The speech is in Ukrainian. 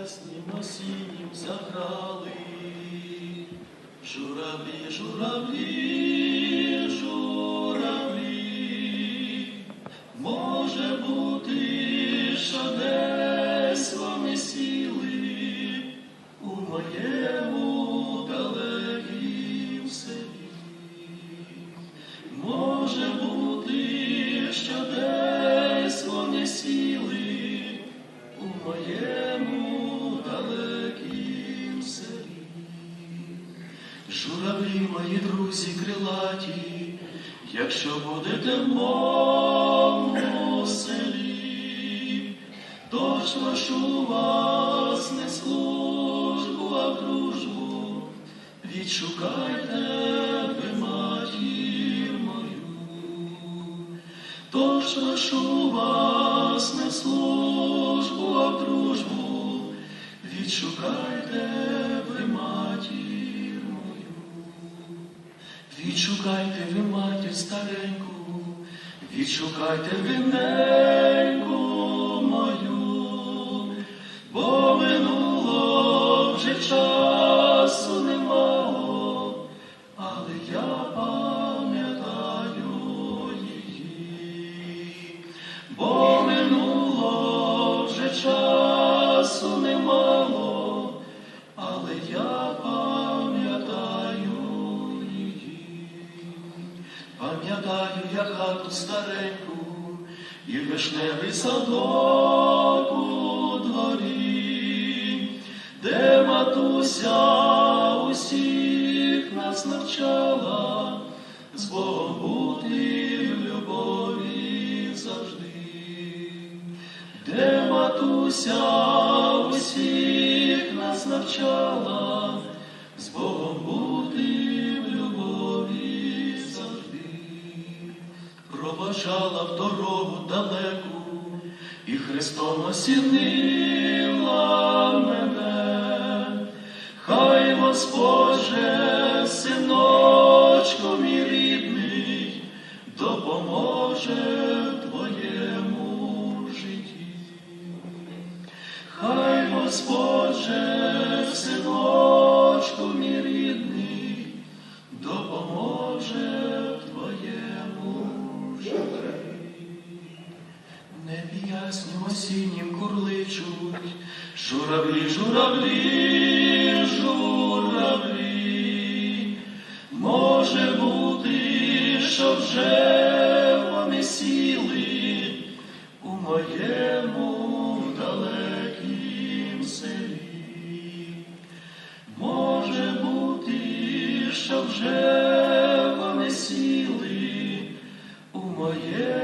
яснім осіннім заграли. Журавлі, журавлі, журавлі, може бути, що десь сіли у моєму Журавлі, мої друзі крилаті, якщо будете в моєму селі, точно ж у вас не службу, а дружбу, відшукайте ви матір мою. Вас не службу, а дружбу, відшукайте Відшукайте ви матір стареньку, відшукайте ви неньку Пам'ятаю я хату стареньку і вишневий садок у дворі, де матуся усіх нас навчала, з Богом пробажала в дорогу далеку, і Христом осінила мене, хай Господже, синочко мій рідний, допоможе яснім осіннім курличуть, журавлі, журавлі, журавлі. Може бути, що вже вони сіли у моєму далекім селі. Може бути, що вже вони сіли у моєму